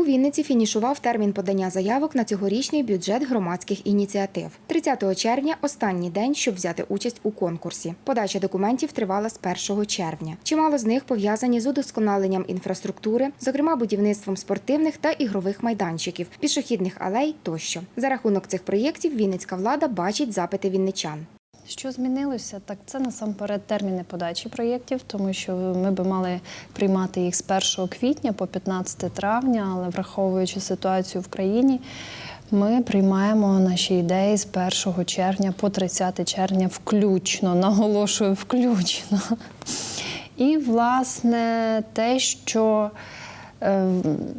У Вінниці фінішував термін подання заявок на цьогорічний бюджет громадських ініціатив. 30 червня останній день, щоб взяти участь у конкурсі. Подача документів тривала з 1 червня. Чимало з них пов'язані з удосконаленням інфраструктури, зокрема будівництвом спортивних та ігрових майданчиків, пішохідних алей тощо. За рахунок цих проєктів Вінницька влада бачить запити вінничан. Що змінилося? Так це насамперед терміни подачі проєктів, тому що ми би мали приймати їх з 1 квітня по 15 травня, але враховуючи ситуацію в країні, ми приймаємо наші ідеї з 1 червня по 30 червня включно, наголошую, включно. І, власне, те, що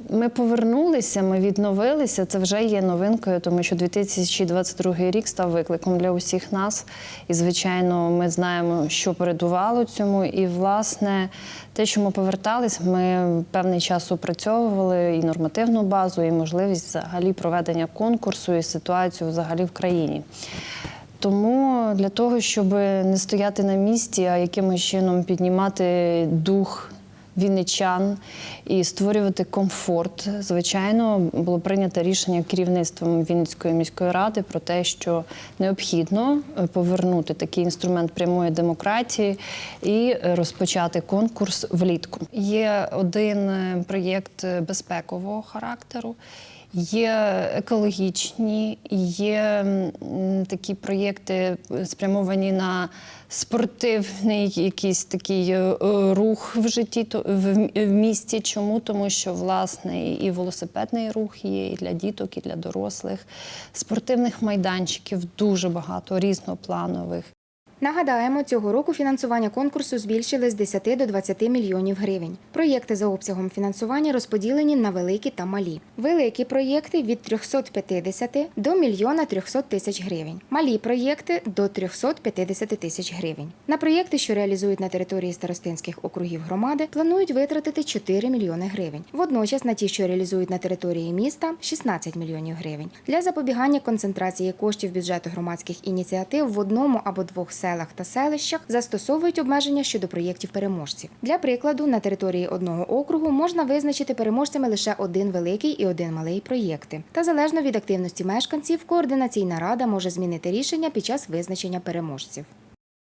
ми повернулися, ми відновилися. Це вже є новинкою, тому що 2022 рік став викликом для усіх нас. І, звичайно, ми знаємо, що передувало цьому. І, власне, те, що ми повертались, ми певний час опрацьовували і нормативну базу, і можливість взагалі проведення конкурсу, і ситуацію взагалі в країні. Тому для того, щоб не стояти на місці, а якимось чином піднімати дух вінничан і створювати комфорт, звичайно, було прийнято рішення керівництвом Вінницької міської ради про те, що необхідно е, повернути такий інструмент прямої демократії і розпочати конкурс влітку. Є один е, проєкт безпекового характеру. Є екологічні, є такі проєкти спрямовані на спортивний якийсь такий е, е, рух в житті в місті. Чому? Тому що власне і велосипедний рух є і для діток, і для дорослих. Спортивних майданчиків дуже багато різнопланових. Нагадаємо, цього року фінансування конкурсу збільшили з 10 до 20 мільйонів гривень. Проєкти за обсягом фінансування розподілені на великі та малі. Великі проєкти від 350 до мільйона 300 тисяч гривень. Малі проєкти до 350 тисяч гривень. На проєкти, що реалізують на території старостинських округів громади, планують витратити 4 мільйони гривень. Водночас на ті, що реалізують на території міста, 16 мільйонів гривень. Для запобігання концентрації коштів бюджету громадських ініціатив в одному або двох селах та селищах застосовують обмеження щодо проєктів переможців. Для прикладу, на території одного округу можна визначити переможцями лише один великий і один малий проєкти. Та залежно від активності мешканців, координаційна рада може змінити рішення під час визначення переможців.